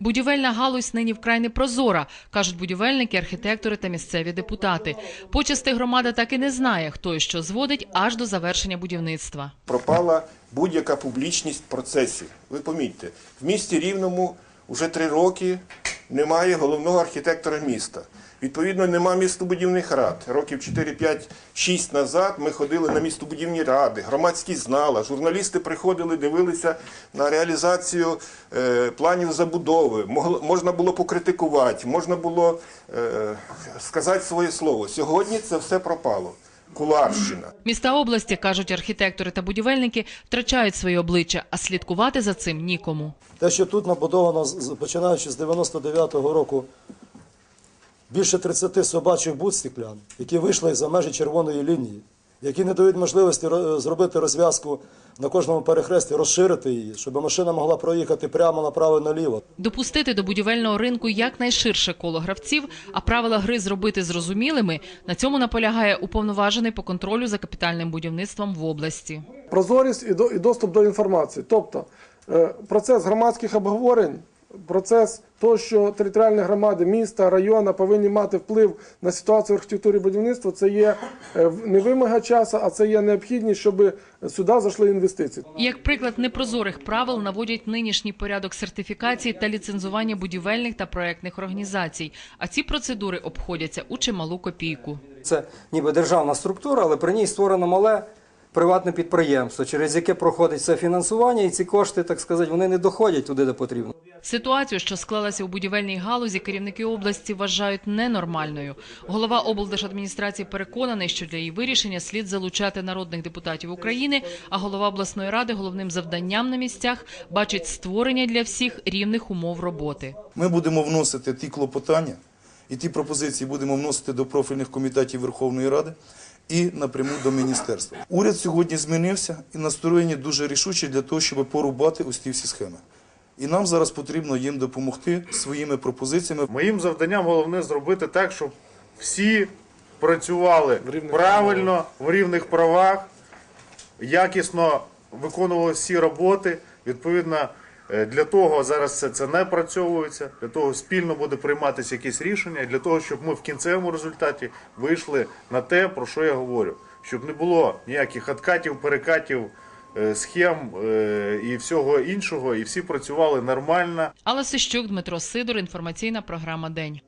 Будівельна галузь нині вкрай непрозора, кажуть будівельники, архітектори та місцеві депутати. Почасти громада так і не знає, хто і що зводить аж до завершення будівництва. пропала будь-яка публічність процесів. Ви помітьте, в місті Рівному вже три роки немає головного архітектора міста. Відповідно, нема містобудівних рад. Років 4-5-6 назад ми ходили на містобудівні ради, громадськість знала, журналісти приходили, дивилися на реалізацію е, планів забудови. Могло- можна було покритикувати, можна було е, сказати своє слово. Сьогодні це все пропало. Куларщина. Міста області, кажуть архітектори та будівельники, втрачають своє обличчя, а слідкувати за цим нікому. Те, що тут набудовано, починаючи з 99-го року, більше 30 собачих буд стеклян, які вийшли за межі червоної лінії, які не дають можливості зробити розв'язку на кожному перехресті, розширити її, щоб машина могла проїхати прямо направо наліво. Допустити до будівельного ринку якнайширше коло гравців, а правила гри зробити зрозумілими, на цьому наполягає уповноважений по контролю за капітальним будівництвом в області. прозорість і, доступ до інформації. Тобто е, процес громадських обговорень, процес того, що територіальні громади міста, району повинні мати вплив на ситуацію в архітектурі будівництва, це є е, не вимога часу, а це є необхідність, щоб сюди зайшли інвестиції. Як приклад непрозорих правил наводять нинішній порядок сертифікації та ліцензування будівельних та проектних організацій. А ці процедури обходяться у чималу копійку. Це ніби державна структура, але при ній створено мале приватне підприємство, через яке проходить це фінансування, і ці кошти, так сказати, вони не доходять туди, де потрібно. Ситуацію, що склалася у будівельній галузі, керівники області вважають ненормальною. Голова облдержадміністрації переконаний, що для її вирішення слід залучати народних депутатів України, а голова обласної ради головним завданням на місцях бачить створення для всіх рівних умов роботи. Ми будемо вносити ті клопотання і ті пропозиції будемо вносити до профільних комітетів Верховної Ради і напряму до міністерства. Уряд сьогодні змінився і настроєні дуже рішуче для того, щоб порубати ті всі схеми. І нам зараз потрібно їм допомогти своїми пропозиціями. Моїм завданням головне зробити так, щоб всі працювали правильно, в рівних правах, якісно виконували всі роботи. Відповідно, е, для того зараз все це не працьовується, для того спільно буде прийматися якісь рішення, для того, щоб ми в кінцевому результаті вийшли на те, про що я говорю. Щоб не було ніяких откатів, перекатів, схем е, і всього іншого, і всі працювали нормально. Алла Сищук, Дмитро Сидор, інформаційна програма День.